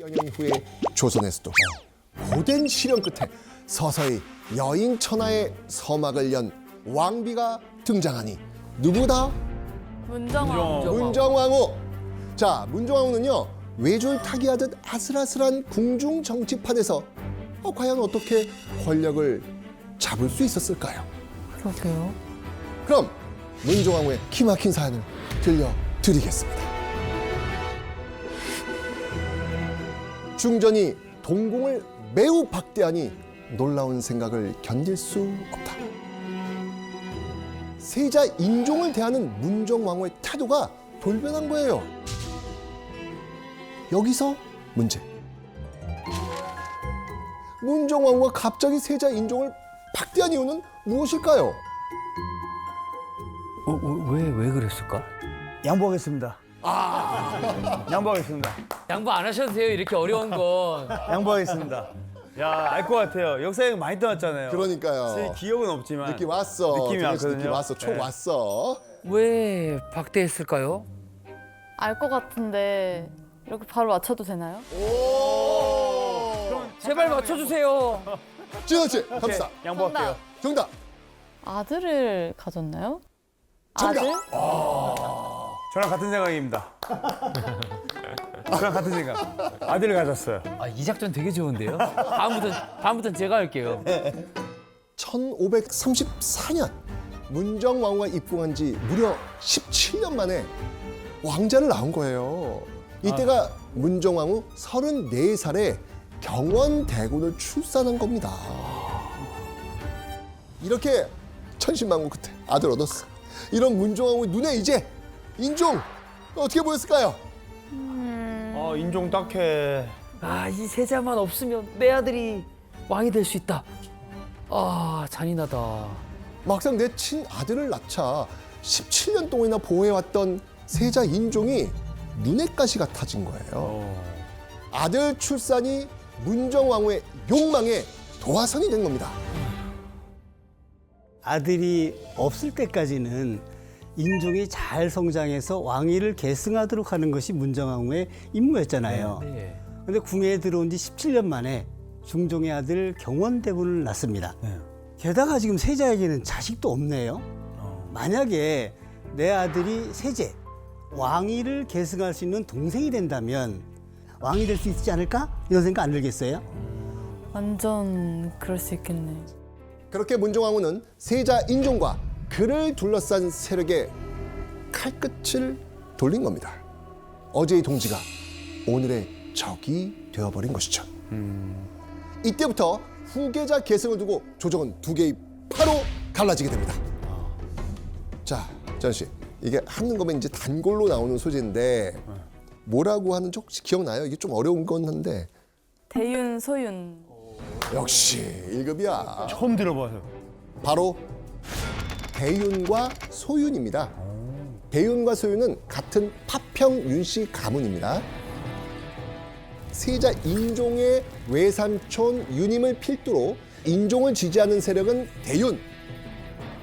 연년 후에 조선에서도 고된 시련 끝에 서서히 여인 천하의 서막을 연 왕비가 등장하니 누구다? 문정왕. 문정왕후. 자, 문정왕후는요 외줄 타기하듯 아슬아슬한 궁중 정치판에서 어, 과연 어떻게 권력을 잡을 수 있었을까요? 그러게요. 그럼 문정왕후의 기막힌 사연을 들려드리겠습니다. 중전이 동공을 매우 박대하니 놀라운 생각을 견딜 수 없다. 세자 인종을 대하는 문정왕후의 태도가 돌변한 거예요. 여기서 문제. 문정왕후가 갑자기 세자 인종을 박대한 이유는 무엇일까요? 어, 왜, 왜 그랬을까? 양보하겠습니다. 양보하겠습니다. 양보 안 하셔도 돼요, 이렇게 어려운 건. 양보하겠습니다. 야, 알 것 같아요. 역사에 많이 떠났잖아요. 그러니까요. 사실 기억은 없지만 느낌 왔어. 느낌이 왔거든요. 느낌 왔어. 촉 네. 왔어. 왜 박대했을까요? 알 것 같은데 이렇게 바로 맞춰도 되나요? 제발 맞춰주세요. 진호 씨, 갑시다. 양보할게요. 정답. 아들을 가졌나요? 정답. 아들? 저랑 같은 생각입니다. 저랑 같은 생각. 아들을 가졌어요. 아, 이 작전 되게 좋은데요? 다음부터, 다음부터는 제가 할게요. 1534년 문정 왕후가 입궁한 지 무려 17년 만에 왕자를 낳은 거예요. 이때가 문정 왕후 34살에 경원대군을 출산한 겁니다. 이렇게 천신만고 끝에 아들 얻었어. 이런 문정 왕후 눈에 이제 인종 어떻게 보였을까요? 아, 인종 딱해. 아, 이 세자만 없으면 내 아들이 왕이 될 수 있다. 아, 잔인하다. 막상 내 친아들을 낳자 17년 동안이나 보호해왔던 세자 인종이 눈엣가시 같아진 거예요. 아들 출산이 문정왕후의 욕망의 도화선이 된 겁니다. 아들이 없을 때까지는 인종이 잘 성장해서 왕위를 계승하도록 하는 것이 문정왕후의 임무였잖아요. 네. 근데 궁에 들어온 지 17년 만에 중종의 아들 경원대군을 낳습니다. 게다가 지금 세자에게는 자식도 없네요. 만약에 내 아들이 세제, 왕위를 계승할 수 있는 동생이 된다면 왕이 될 수 있지 않을까? 이런 생각 안 들겠어요? 완전 그럴 수 있겠네. 그렇게 문정왕후는 세자 인종과 그를 둘러싼 세력의 칼끝을 돌린 겁니다. 어제의 동지가 오늘의 적이 되어버린 것이죠. 이때부터 후계자 계승을 두고 조정은 두 개의 파로 갈라지게 됩니다. 자, 전 씨, 이게 한는 거면 이제 단골로 나오는 소재인데 뭐라고 하는지 혹시 기억나요? 이게 좀 어려운 건 한데 대윤, 소윤. 역시 1급이야. 처음 들어봐요. 바로 대윤과 소윤입니다. 대윤과 소윤은 같은 파평 윤씨 가문입니다. 세자 인종의 외삼촌 윤임을 필두로 인종을 지지하는 세력은 대윤,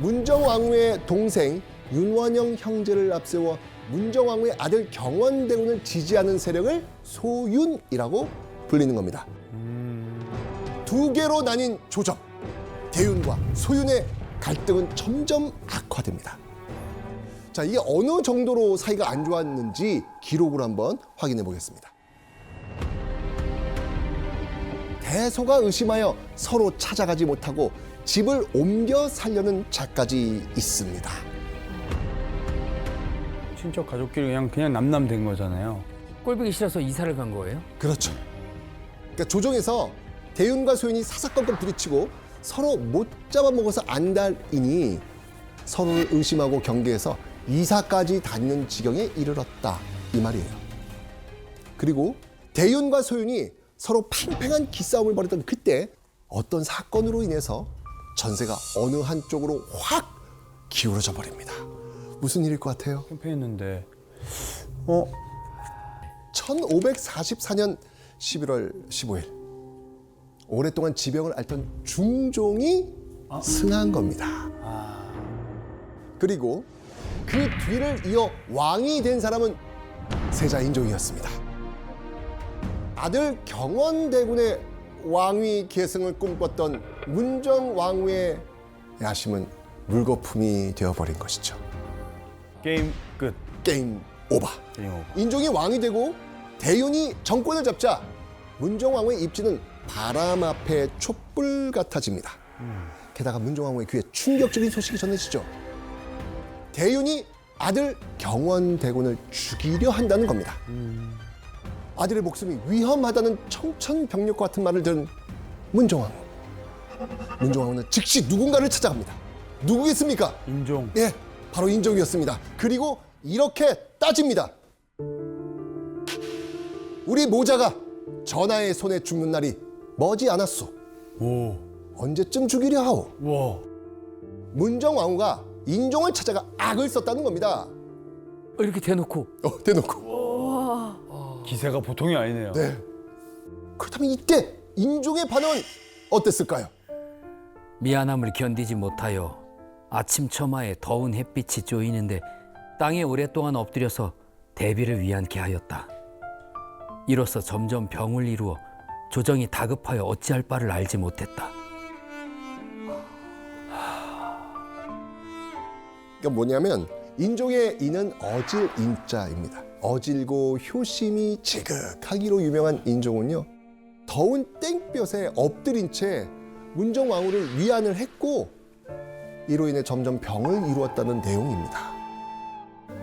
문정왕후의 동생 윤원영 형제를 앞세워 문정왕후의 아들 경원대군을 지지하는 세력을 소윤이라고 불리는 겁니다. 두 개로 나뉜 조정, 대윤과 소윤의 갈등은 점점 악화됩니다. 자, 이게 어느 정도로 사이가 안 좋았는지 기록으로 한번 확인해 보겠습니다. 대소가 의심하여 서로 찾아가지 못하고 집을 옮겨 살려는 자까지 있습니다. 친척 가족끼리 그냥 그냥 남남 된 거잖아요. 꼴보기 싫어서 이사를 간 거예요? 그렇죠. 그러니까 조정에서 대윤과 소윤이 사사건건 부딪히고 서로 못 잡아먹어서 안달이니 서로를 의심하고 경계해서 이사까지 다니는 지경에 이르렀다 이 말이에요. 그리고 대윤과 소윤이 서로 팽팽한 기싸움을 벌였던 그때 어떤 사건으로 인해서 전세가 어느 한쪽으로 확 기울어져 버립니다. 무슨 일일 것 같아요? 캠페인했는데 어 1544년 11월 15일 오랫동안 지병을 앓던 중종이 승한 겁니다. 그리고 그 뒤를 이어 왕이 된 사람은 세자 인종이었습니다. 아들 경원대군의 왕위 계승을 꿈꿨던 문정 왕후의 야심은 물거품이 되어버린 것이죠. 게임 끝. 게임 오버. 게임 오버. 인종이 왕이 되고 대윤이 정권을 잡자 문정 왕후의 입지는 바람 앞에 촛불 같아집니다. 게다가 문정 왕후의 귀에 충격적인 소식이 전해지죠. 대윤이 아들 경원대군을 죽이려 한다는 겁니다. 아들의 목숨이 위험하다는 청천벽력과 같은 말을 들은 문정왕후. 문정왕후는 즉시 누군가를 찾아갑니다. 누구겠습니까? 인종. 예, 바로 인종이었습니다. 그리고 이렇게 따집니다. 우리 모자가 전하의 손에 죽는 날이 머지 않았소. 오. 언제쯤 죽이려 하오? 와. 문정 왕후가 인종을 찾아가 악을 썼다는 겁니다. 어, 이렇게 대놓고 어, 대놓고. 기세가 보통이 아니네요. 네. 그렇다면 이때 인종의 반응은 어땠을까요? 미안함을 견디지 못하여 아침 처마에 더운 햇빛이 쪼이는데 땅에 오랫동안 엎드려서 대비를 위안케 하였다. 이로써 점점 병을 이루어 조정이 다급하여 어찌할 바를 알지 못했다. 그러니까 뭐냐면 인종의 인은 어질 인자입니다. 어질고 효심이 지극하기로 유명한 인종은요. 더운 땡볕에 엎드린 채 문정 왕후를 위안을 했고 이로 인해 점점 병을 이루었다는 내용입니다.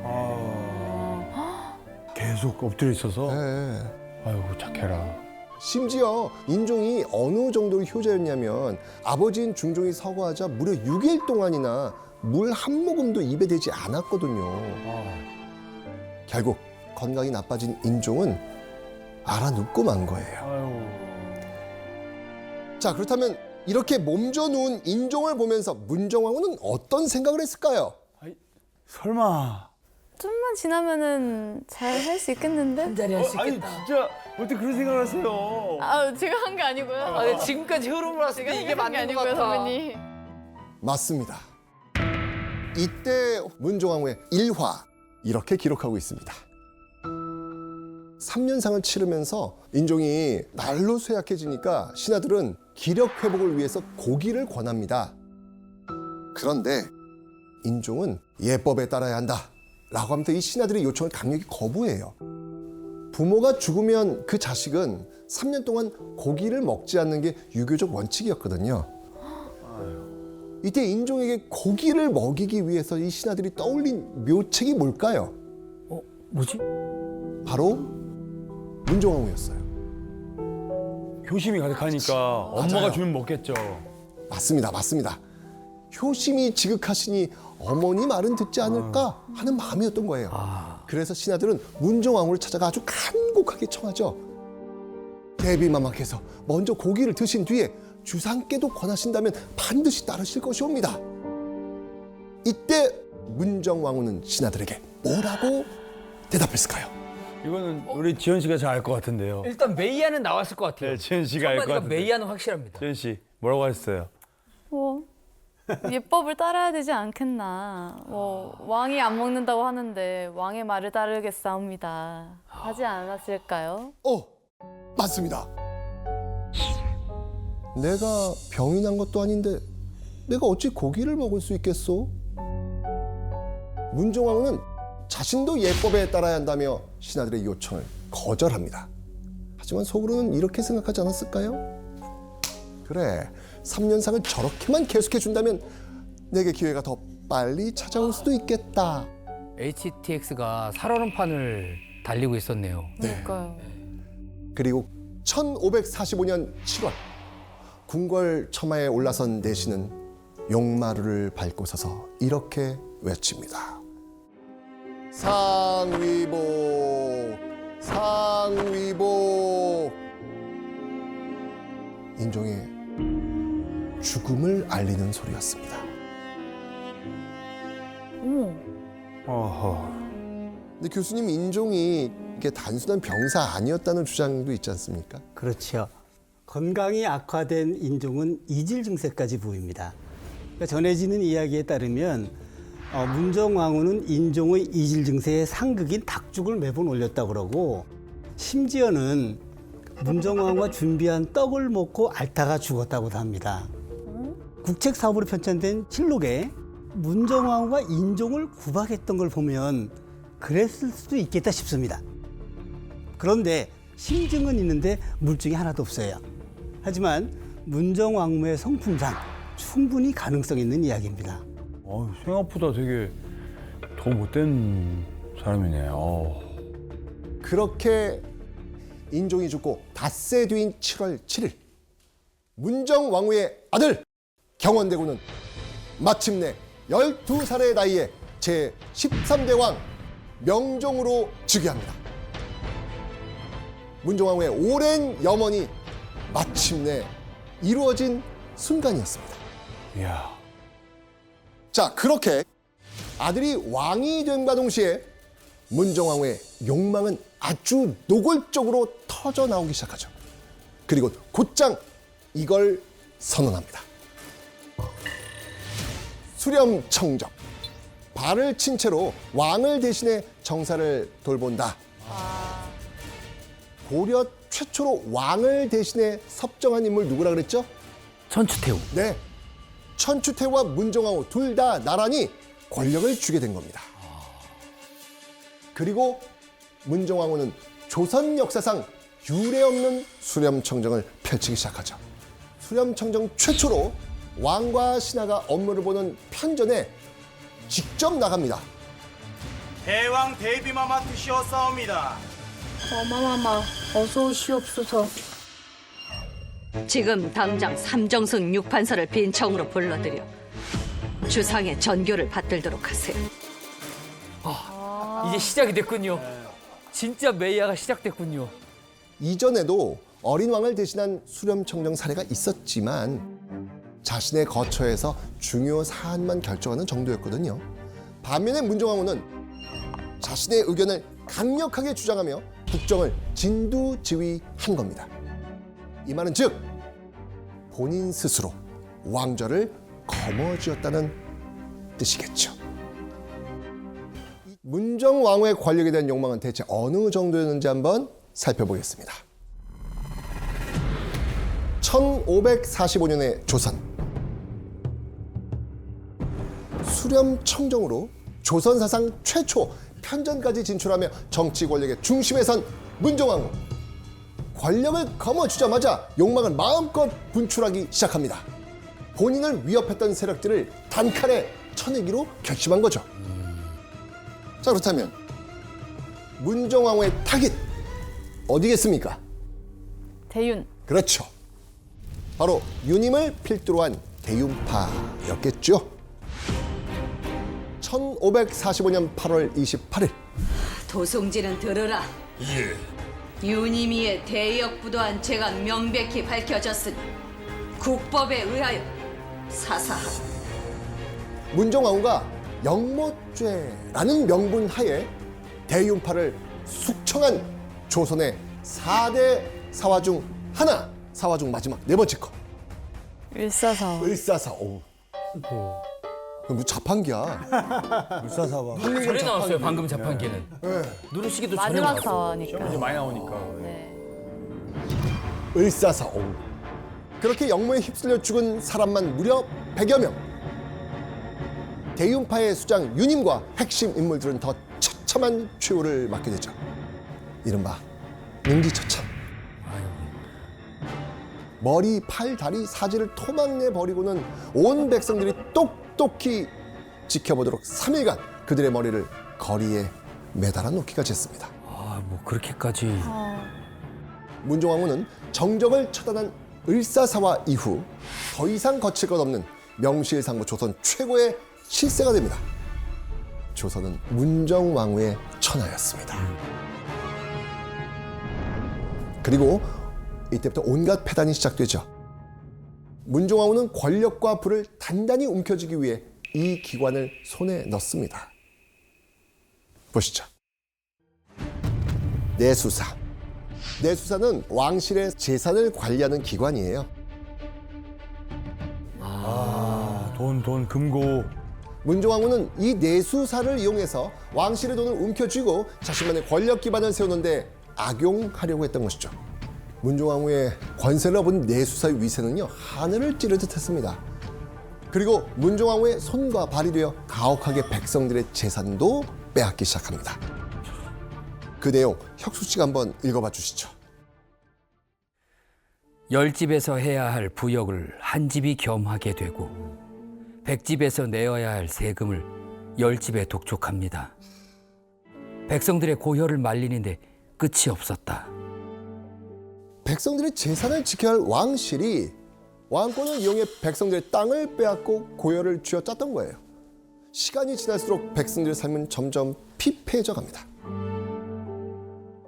아. 계속 엎드려 있어서. 네. 아이고 착해라. 심지어 인종이 어느 정도로 효자였냐면 아버지인 중종이 서거하자 무려 6일 동안이나 물 한 모금도 입에 대지 않았거든요. 아. 결국 건강이 나빠진 인종은 알아눕고 만 거예요. 아유. 자 그렇다면 이렇게 몸져 누운 인종을 보면서 문정왕후는 어떤 생각을 했을까요? 아이, 설마. 좀만 지나면은 잘 할 수 있겠는데? 자리 어, 아니 진짜 어떻게 그런 생각을 하세요? 아 제가 한 게 아니고요. 아, 지금까지 흐름을 봤을 때 이게 맞는 것 아니고요, 같아. 선배님. 맞습니다. 이때 문종왕후의 일화 이렇게 기록하고 있습니다. 3년상을 치르면서 인종이 날로 쇠약해지니까 신하들은 기력 회복을 위해서 고기를 권합니다. 그런데 인종은 예법에 따라야 한다. 라고 하면서 이 신하들의 요청을 강력히 거부해요. 부모가 죽으면 그 자식은 3년 동안 고기를 먹지 않는 게 유교적 원칙이었거든요. 이때 인종에게 고기를 먹이기 위해서 이 신하들이 떠올린 묘책이 뭘까요? 어, 뭐지? 바로 문종왕후였어요. 효심이 가득하니까 엄마가 맞아요. 주면 먹겠죠. 맞습니다, 맞습니다. 효심이 지극하시니 어머니 말은 듣지 않을까 하는 마음이었던 거예요. 그래서 신하들은 문종왕후를 찾아가 아주 간곡하게 청하죠. 대비마마께서 먼저 고기를 드신 뒤에 주상께도 권하신다면 반드시 따르실 것이옵니다. 이때 문정왕후는 신하들에게 뭐라고 대답했을까요? 이거는 우리 지현 씨가 잘 알 것 같은데요. 일단 메이아는 나왔을 것 같아요. 네, 지현 씨가 알 것 한마디가 같은데. 메이아는 확실합니다. 지현 씨 뭐라고 하셨어요? 뭐 예법을 따라야 되지 않겠나. 뭐 왕이 안 먹는다고 하는데 왕의 말을 따르겠사옵니다. 하지 않았을까요? 어, 맞습니다. 내가 병이 난 것도 아닌데 내가 어찌 고기를 먹을 수 있겠소? 문종왕후는 자신도 예법에 따라야 한다며 신하들의 요청을 거절합니다. 하지만 속으로는 이렇게 생각하지 않았을까요? 그래, 3년상을 저렇게만 계속해 준다면 내게 기회가 더 빨리 찾아올 수도 있겠다. HTX가 살얼음판을 달리고 있었네요. 그러니까요. 그리고 1545년 7월 궁궐 처마에 올라선 내시는 용마루를 밟고 서서 이렇게 외칩니다. 상위복, 상위복. 인종의 죽음을 알리는 소리였습니다. 어머. 어허. 근데 교수님 인종이 이게 단순한 병사 아니었다는 주장도 있지 않습니까? 그렇죠. 건강이 악화된 인종은 이질 증세까지 보입니다. 그러니까 전해지는 이야기에 따르면 어, 문정 왕후는 인종의 이질 증세의 상극인 닭죽을 매번 올렸다 그러고 심지어는 문정 왕후가 준비한 떡을 먹고 앓다가 죽었다고도 합니다. 국책 사업으로 편찬된 실록에 문정왕후가 인종을 구박했던 걸 보면 그랬을 수도 있겠다 싶습니다. 그런데 심증은 있는데 물증이 하나도 없어요. 하지만 문정왕후의 성품상 충분히 가능성 있는 이야기입니다. 어, 생각보다 되게 더 못된 사람이네. 어. 그렇게 인종이 죽고 닷새 뒤인 7월 7일 문정 왕후의 아들 경원대군은 마침내 12살의 나이에 제 13대 왕 명종으로 즉위합니다. 문정 왕후의 오랜 염원이 마침내 이루어진 순간이었습니다. 이야. 자, 그렇게 아들이 왕이 됨과 동시에 문정왕후의 욕망은 아주 노골적으로 터져 나오기 시작하죠. 그리고 곧장 이걸 선언합니다. 수렴 청정. 발을 친 채로 왕을 대신해 정사를 돌본다. 고려 최초로 왕을 대신해 섭정한 인물 누구라 그랬죠? 천추태후. 네. 천추태후와 문정왕후 둘 다 나란히 권력을 주게 된 겁니다. 그리고 문정왕후는 조선 역사상 유례 없는 수렴청정을 펼치기 시작하죠. 수렴청정 최초로 왕과 신하가 업무를 보는 편전에 직접 나갑니다. 대왕 대비마 맡으시었사옵니다. 어마마마 어서 오시옵소서. 지금 당장 삼정승 육판서를 빈청으로 불러들여 주상의 전교를 받들도록 하세요. 이제 시작이 됐군요. 진짜 메이아가 시작됐군요. 이전에도 어린 왕을 대신한 수렴청정 사례가 있었지만 자신의 거처에서 중요 사안만 결정하는 정도였거든요. 반면에 문정왕후는 자신의 의견을 강력하게 주장하며 국정을 진두지휘한 겁니다. 이 말은 즉 본인 스스로 왕좌를 거머쥐었다는 뜻이겠죠. 문정 왕후의 권력에 대한 욕망은 대체 어느 정도였는지 한번 살펴보겠습니다. 1545년의 조선 수렴청정으로 조선 사상 최초 편전까지 진출하며 정치 권력의 중심에 선 문정왕후 권력을 거머쥐자마자 욕망을 마음껏 분출하기 시작합니다. 본인을 위협했던 세력들을 단칼에 쳐내기로 결심한 거죠. 자 그렇다면 문정왕후의 타깃 어디겠습니까? 대윤. 그렇죠. 바로 유님을 필두로 한 대윤파였겠죠. 1545년 8월 28일 도송지는 들으라. 유니미의 대역부도한 죄가 명백히 밝혀졌으니 국법에 의하여 사사하라. 문정왕후가 영모죄라는 명분 하에 대윤파를 숙청한 조선의 4대 사화 중 하나, 사화 중 마지막 네 번째 거. 일사사와. 을사사. 오. 그럼 뭐 자판기야. 물사사와 전에 나왔어요. 방금 자판기는. 누르시기도 전에 마지막 나왔어요. 사화니까. 이제 많이 나오니까. 네. 을사사. 오. 그렇게 영모에 휩쓸려 죽은 사람만 무려 100여 명. 대윤파의 수장 유님과 핵심 인물들은 더 처참한 최후를 맞게 되죠. 이른바 능지처참. 머리, 팔, 다리, 사지를 토막내 버리고는 온 백성들이 똑 똑히 지켜보도록 3일간 그들의 머리를 거리에 매달아 놓기까지 했습니다. 아, 뭐 그렇게까지. 문종왕후는 정적을 처단한 을사사화 이후 더 이상 거칠 것 없는 명실상부 조선 최고의 실세가 됩니다. 조선은 문정왕후의 천하였습니다. 그리고 이때부터 온갖 패단이 시작되죠. 문종왕후는 권력과 부를 단단히 움켜쥐기 위해 이 기관을 손에 넣습니다. 보시죠. 내수사. 내수사는 왕실의 재산을 관리하는 기관이에요. 아, 돈, 돈, 금고. 문종왕후는 이 내수사를 이용해서 왕실의 돈을 움켜쥐고 자신만의 권력 기반을 세우는데 악용하려고 했던 것이죠. 문종왕후의 권세를 업은 내수사의 위세는요 하늘을 찌르듯 했습니다. 그리고 문종왕후의 손과 발이 되어 가혹하게 백성들의 재산도 빼앗기 시작합니다. 그 내용 혁수 씨가 한번 읽어봐 주시죠. 열 집에서 해야 할 부역을 한 집이 겸하게 되고 백 집에서 내어야 할 세금을 열 집에 독촉합니다. 백성들의 고혈을 말리는데 끝이 없었다. 백성들의 재산을 지켜야 할 왕실이 왕권을 이용해 백성들의 땅을 빼앗고 고열을 쥐어짰던 거예요. 시간이 지날수록 백성들의 삶은 점점 피폐해져 갑니다.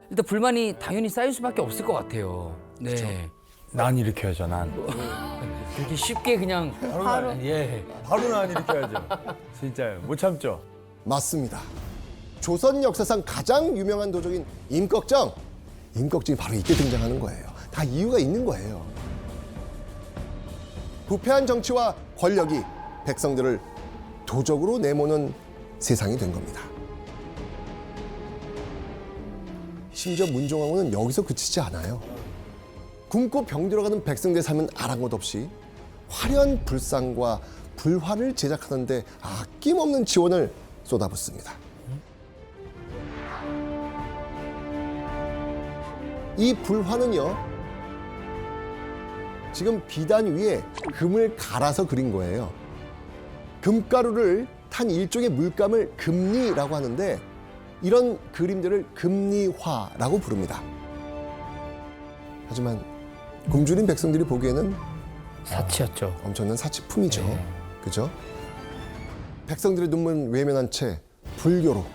일단 불만이 당연히 쌓일 수밖에 없을 것 같아요. 네. 난 일으켜야죠, 난. 그렇게 쉽게 그냥 바로, 예. 바로 난 일으켜야죠. 진짜요. 못 참죠. 맞습니다. 조선 역사상 가장 유명한 도적인 임꺽정. 임꺽정이 바로 이때 등장하는 거예요. 다 이유가 있는 거예요. 부패한 정치와 권력이 백성들을 도적으로 내모는 세상이 된 겁니다. 심지어 문종왕후는 여기서 그치지 않아요. 굶고 병들어가는 백성들의 삶은 아랑곳 없이 화려한 불상과 불화를 제작하는데 아낌없는 지원을 쏟아붓습니다. 이 불화는요, 지금 비단 위에 금을 갈아서 그린 거예요. 금가루를 탄 일종의 물감을 금리라고 하는데 이런 그림들을 금리화라고 부릅니다. 하지만 굶주린 백성들이 보기에는 사치였죠. 엄청난 사치품이죠. 네. 그죠? 백성들의 눈물 외면한 채 불교로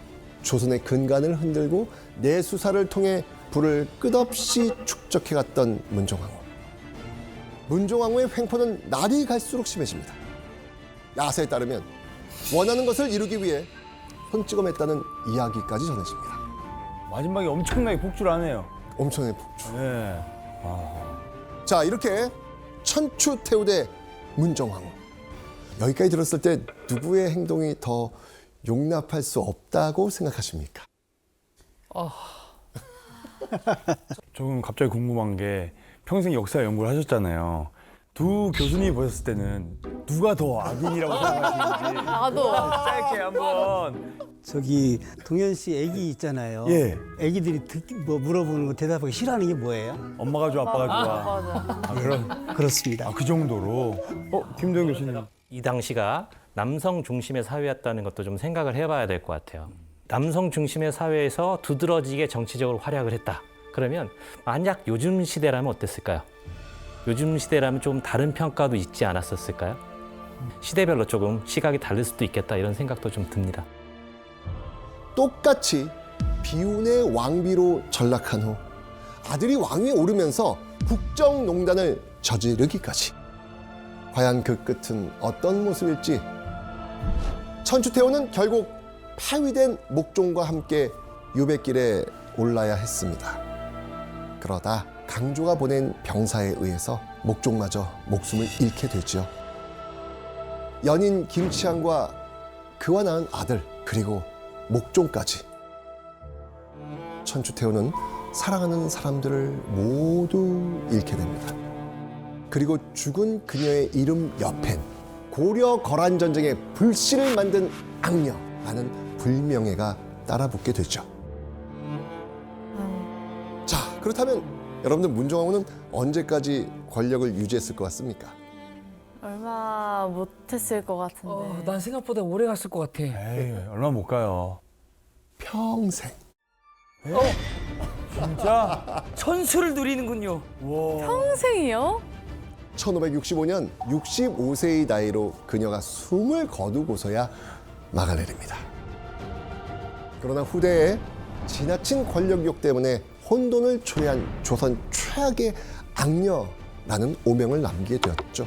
조선의 근간을 흔들고 내수사를 통해 불을 끝없이 축적해갔던 문종왕후. 문종왕후의 횡포는 날이 갈수록 심해집니다. 야세에 따르면 원하는 것을 이루기 위해 손찌검했다는 이야기까지 전해집니다. 마지막에 엄청나게 폭주를 하네요. 엄청난 폭주. 예. 자 이렇게 천추태우대 문정왕후 여기까지 들었을 때 누구의 행동이 더 용납할 수 없다고 생각하십니까? 조금 갑자기 궁금한 게 평생 역사 연구를 하셨잖아요. 두 교수님이 보셨을 때는 누가 더 악인이라고 생각하시는지 나도. 짧게 한번 저기 동현 씨 애기 있잖아요. 예. 애기들이 듣, 뭐 물어보는 거 대답하기 싫어하는 게 뭐예요? 엄마가 좋아 아빠가 좋아 맞아. 아, 그런 그렇습니다. 아, 그 정도로 어 김도영 교수님 이 당시가 남성 중심의 사회였다는 것도 좀 생각을 해봐야 될 것 같아요. 남성 중심의 사회에서 두드러지게 정치적으로 활약을 했다. 그러면 만약 요즘 시대라면 어땠을까요? 요즘 시대라면 좀 다른 평가도 있지 않았었을까요? 시대별로 조금 시각이 다를 수도 있겠다 이런 생각도 좀 듭니다. 똑같이 비운의 왕비로 전락한 후 아들이 왕위에 오르면서 국정농단을 저지르기까지 과연 그 끝은 어떤 모습일지 천추태호는 결국 파위된 목종과 함께 유배길에 올라야 했습니다. 그러다 강조가 보낸 병사에 의해서 목종마저 목숨을 잃게 되죠. 연인 김치향과 그와 낳은 아들 그리고 목종까지 천추태호는 사랑하는 사람들을 모두 잃게 됩니다. 그리고 죽은 그녀의 이름 옆엔 고려 거란 전쟁의 불씨를 만든 악녀라는 불명예가 따라붙게 되죠. 자, 그렇다면 여러분들 문정왕후는 언제까지 권력을 유지했을 것 같습니까? 얼마 못했을 것 같은데. 어, 난 생각보다 오래 갔을 것 같아. 에이 얼마 못 가요 평생. 진짜 천수를 누리는군요. 평생이요? 1565년 65세의 나이로 그녀가 숨을 거두고서야 막을 내립니다. 그러나 후대에 지나친 권력욕 때문에 혼돈을 초래한 조선 최악의 악녀라는 오명을 남기게 되었죠.